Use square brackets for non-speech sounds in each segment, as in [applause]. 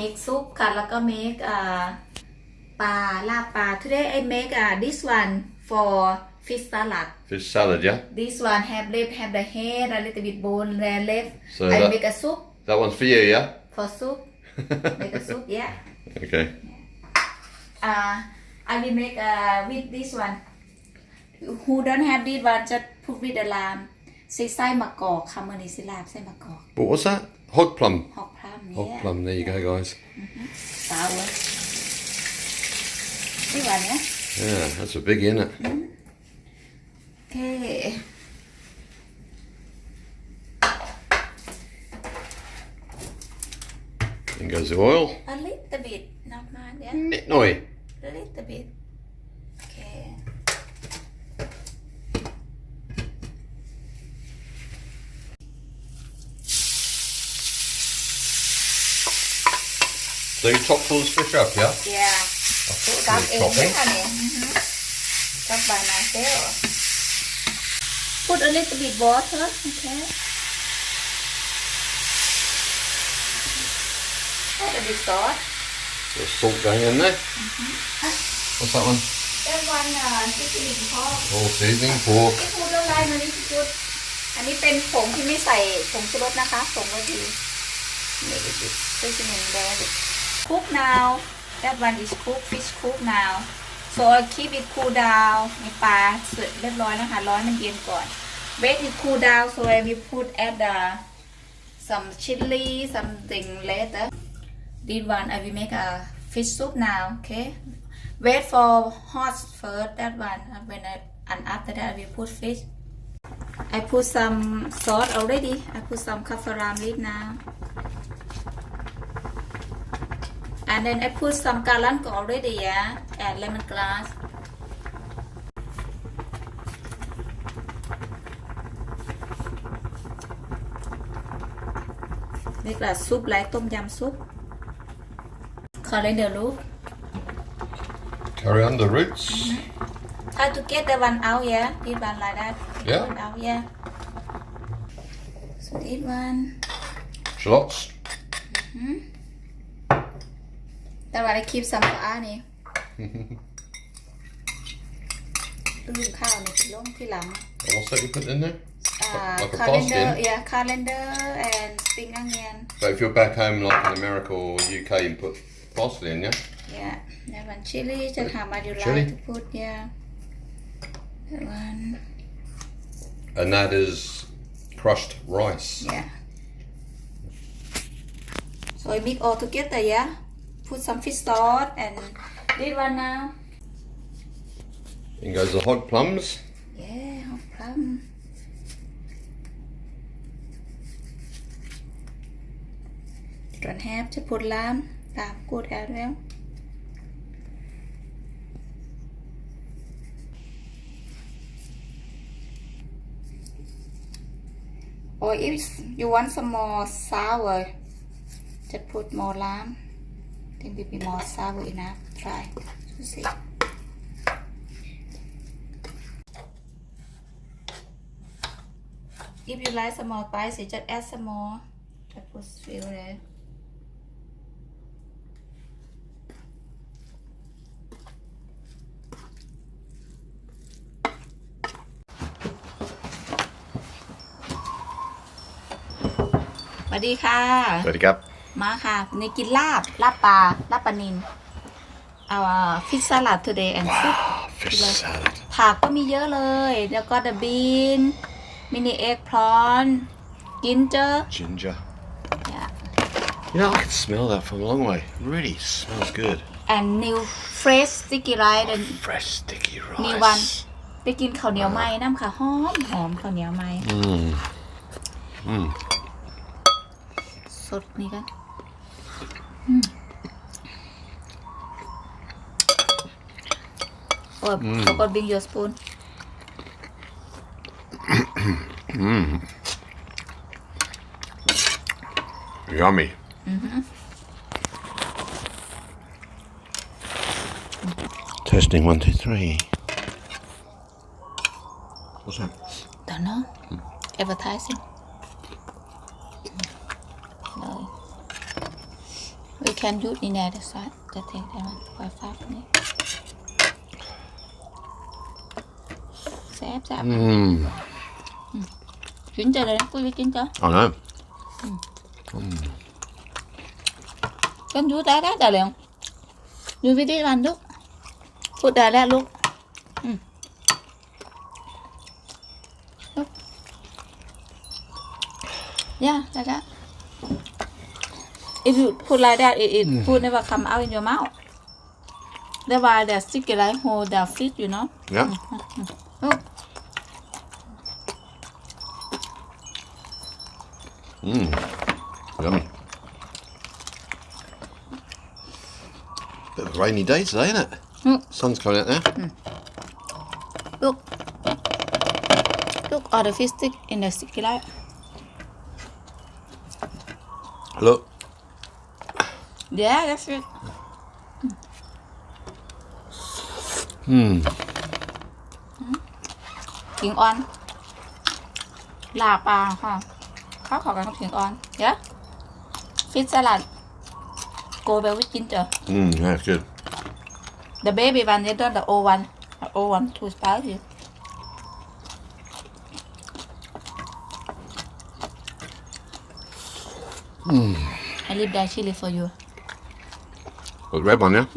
make soup ค่ะ แล้วก็ make อ่าปลาลาบปลา today I make อ่า this one for fish salad Fish salad, yeah? this one have left have the head a little bit bone there left So I that- make a soup That one's for you, yeah? for soup make a soup yeah Okay. uh, I will make uh, with this one who don't have this one just put with the lamb ใส่ไส้มะกอกค่ะมือนี้สิลาบใส่มะกอก What was that? hog plum. Hog plum, yeah. Hog plum, there you yeah. go, guys. Mm-hmm. Sour. Big one, yeah? Yeah, that's a big, isn't? Mm-hmm. Okay. In goes the oil. A little bit, not much, yeah? Nitnoy. A little bit. So you chop those fish up, yeah? Yeah. Of course, chop you're chopping. Yeah, mm-hmm. Chop by myself. Put a little bit water, okay? Add a bit salt. So salt going in there. Mm-hmm. What's that one? That one, uh, seasoning pork. Oh, seasoning pork. If you don't like, then you put. อันนี้เป็นผงที่ไม่ใส่ผงชูรสนะคะผงก็ดีนี่ดูสิซึ่งมันแดง cook now that one is cook fish cook now so I keep it cool down ในปลาเสร็จเรียบร้อยนะคะ ร้อยมันเย็นก่อน wait it cool down so I will put add the some chili something later this one I will make a fish soup now okay wait for hot first that one and when I and after that I will put fish I put some salt already I put some kafaram leaf now and then I put some garlic already yeah and lemongrass make là soup like tom yum soup coriander root. Coriander roots. Mm -hmm. how to get the one out yeah? This one like that. Yeah. one out yeah. So this one. Shallots mm -hmm. that one I keep some for อานี่ ลืมข้าวนี่ลงที่หลัง [laughs] And what's that you put in there? อ่า Like a calendar parsley? yeah calendar and spring onion But if you're back home, like in America or UK, you put parsley in, yeah? yeah that one chili จะถามมาอยู่ Chili? like to put yeah that one And that is crushed rice. Yeah. So I mix all together, yeah. Put some fish sauce and this one now. In goes the hot plums. Yeah, hot plum. Don't have to put lamb. Lamb good as well. Or if you want some more sour, just put more lamb. Then will be more sour enough. Try to see. If you like some more spicy, just add some more. Just put few there. Sweet. ส วัสดีค่ะ Ready, Gab? มาค่ะในกินลาบ ลาบปลา ลาบปลานินเอาฟิชสลัด today and soup Fish Like- salad. ผักก็มีเยอะเลย แล้วก็ the bean mini egg prawn ginger Ginger. yeah You know, I can smell that from a long way. Really smells good. and new fresh sticky rice and Fresh sticky rice. New one. ไปกินข้าวเหนียวไหมน้ำค่ะหอมหอมข้าวเหนียวไหม Mmm. Mmm. สดนี่กัน Oh, mm. forgot bring your spoon. mm. [clears throat] Yummy. Mm-hmm. Testing one, two, three. What's that? Don't know. Mm. Advertising. can use in there that's why the thing that one quite far from it แซ่บแซ่บอืมกินจะเลยนะกูจะกินจ้ะเอานะกันยูได้ได้แต่เลี้ยงยูวิธีวันลูกพูดได้แล้วลูกย่าได้แล้ If you put like that, it, it mm-hmm. food never come out in your mouth. That's why the sticky like hold the fish, you know. Yeah. Look. Mmm. Yummy. Bit of a rainy day today, isn't it? Mm. Sun's coming out now. Mm. Look. Look, all the fish stick in the sticky light. Look. Yeah, that's it. Mmm. ขิงออน ลาปลาค่ะ ข้าวขอกันกับขิงออนเดี๋ยวฟิชสลัด โกเบลวิกินเจอ Mmm. Yeah, it's good. the baby one they don't the old one the old one too spicy I leave that chili for you 그 레버냐?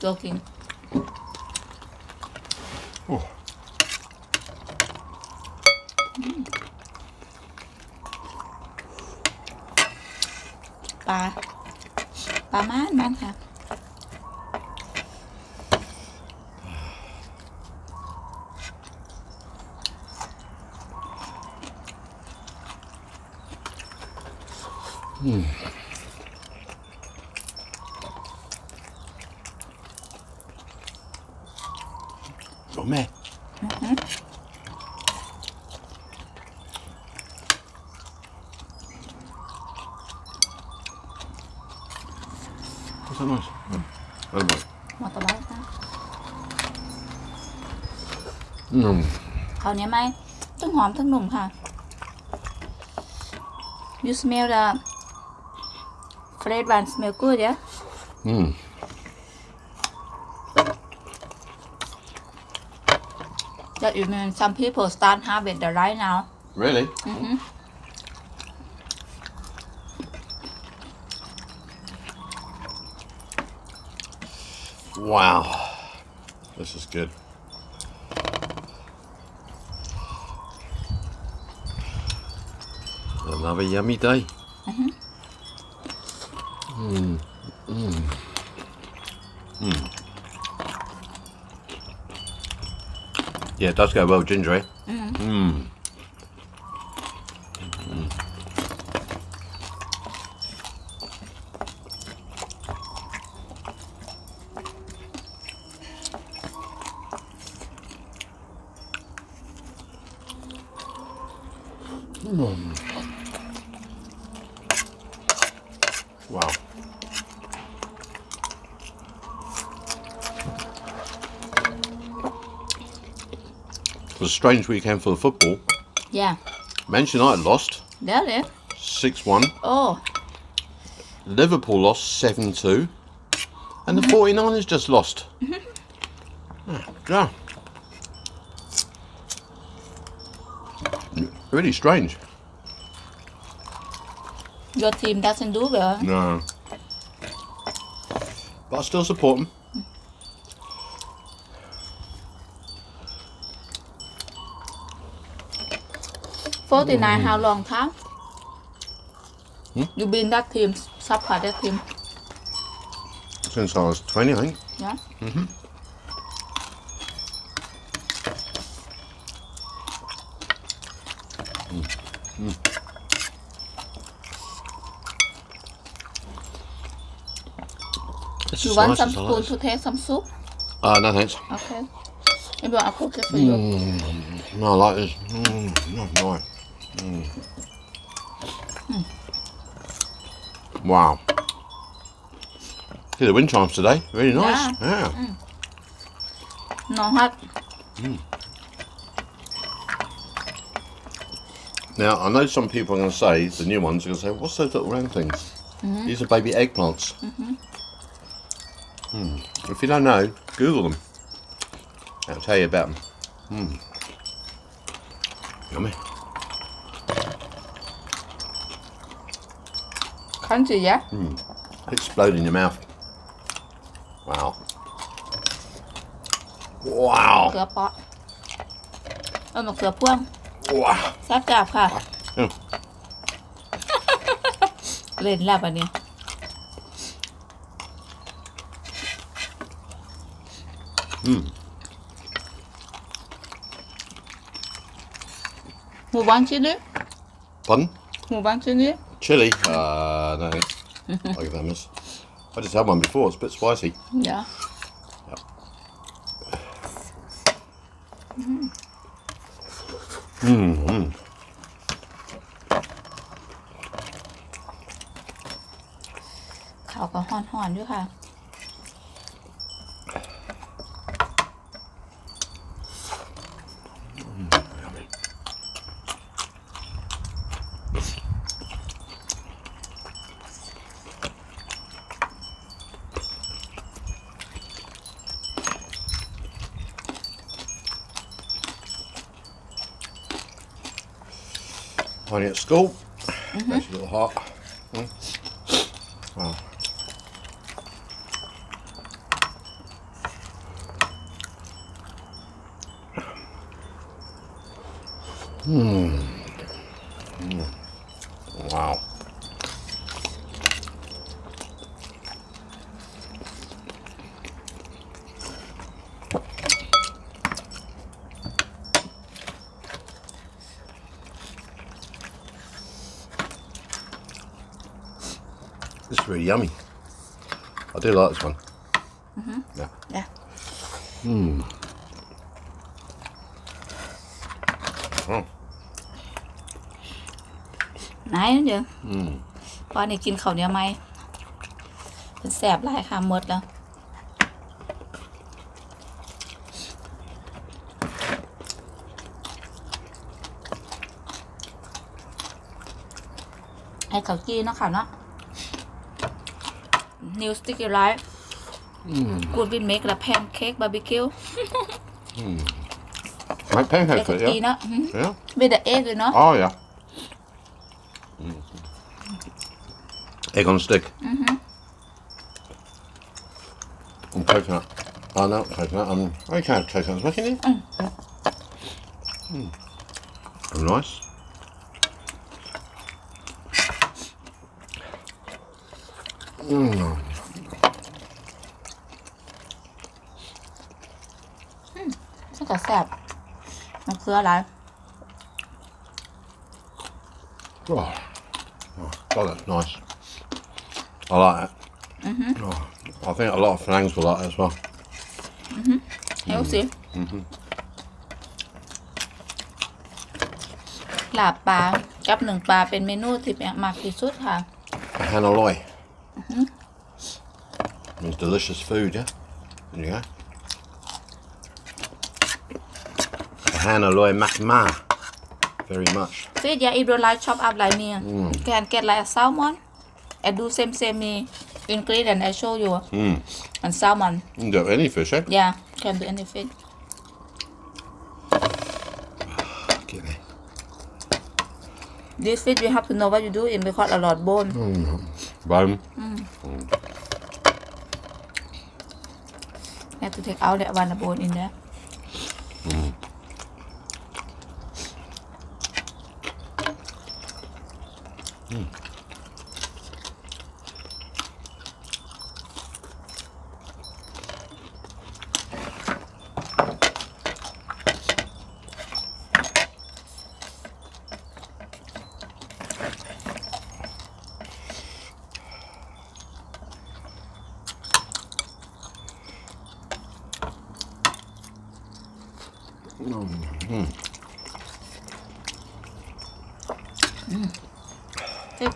조금. 오. 빠. 빠만 많다. 음. เขาวเหนี้ยไหมทั้งหอมทั้งหนุ่มค่ะ you smell the fresh one smell good yeah Mmm. that you mean some people start harvest the right now Really? mm-hmm. Wow. This is good. Another yummy day. Mm. Mm. Mm. Yeah, it does go well, with ginger. Eh? Mm. Wow. Strange weekend for the football. yeah Manchester United lost there 6 1. oh Liverpool lost 7 2. And the 49ers just lost. Mm-hmm. Yeah. Really strange. your team doesn't do well No. But I still support them. Forty nine how long time you been that team support that team. Since I was 20, I think. yeah It's you as want nice some spoon to taste some soup. Uh, no thanks. okay. Maybe I'll cook it for you. No, I like this. Mm, no, nice. Mm. Wow. See the wind chimes today. Really nice. Yeah. no hot Now, I know some people are going to say, the new ones are going to say, what's those little round things? These are baby eggplants. Mm. If you don't know, Google them. I'll tell you about them. Mm. Yummy. crunchy yeah Explode in your mouth. Wow. Wow. เกลือเปาะเออมะเขือพ่วง Wow. แซ่บจับค่ะ อืม เล่นแล้วอันนี้ หมูบางชิ้นนี้ Pardon? หมูบางชิ้นนี้ Chili? Uh, Uh, no, I give that a miss. I just had one before. It's a bit spicy. Yeah. yeah. Mm. Mm. Only at school. Makes you a little hot. Mm. Yummy. I do like this one. Yeah. เดี๋ยว Oh. ไหนเดี๋ยวพอนี่กินข้าวเหนียวไหมเป็นแสบหลายค่ะหมดแล้วให้เขากี้เนาะค่ะเนาะ new sticky rice mm. could we make a pancake barbecue mm. like pancakes yeah. mm -hmm. yeah with the egg you know oh yeah mm. egg on stick mm-hmm. and coconut oh no coconut um, oh, I can't have coconuts making it mm. Mm. Oh, nice mm. ซึ่งก็แสบมันคืออะไร Oh. oh, God, that's nice. I like that. Oh, I think a lot of fangs will like it as well. เฮลสิลาบปลากับหนึ่งปลาเป็นเมนูที่แปลกมากที่สุดค่ะ Hanaloi. Means delicious food, yeah? There you go. Hanaloi makma. Very much. Fish yeah if you like chop up like me can get like a salmon. And do same same me ingredient I show you. Mm. and salmon. You can do any fish, eh? yeah can do any fish. Get this fish you have to know what you do in because a lot bone. Bone. you have to take out that one bone in there Mm.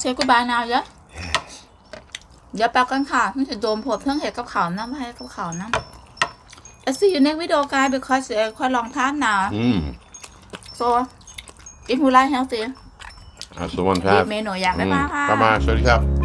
Take take goodbye now yeah เดี๋ยวแป๊บกันค่ะมันจะโดนผมเพิ่งเห็ดกับเขาวน้ำให้กับเขาวน้ำ I see you next video guys because uh, quite long time now Mm. so if you like healthy That's the one to รีบ have. เมนูอยากได้ Mm. มากค่ะ Come on, sorry, have.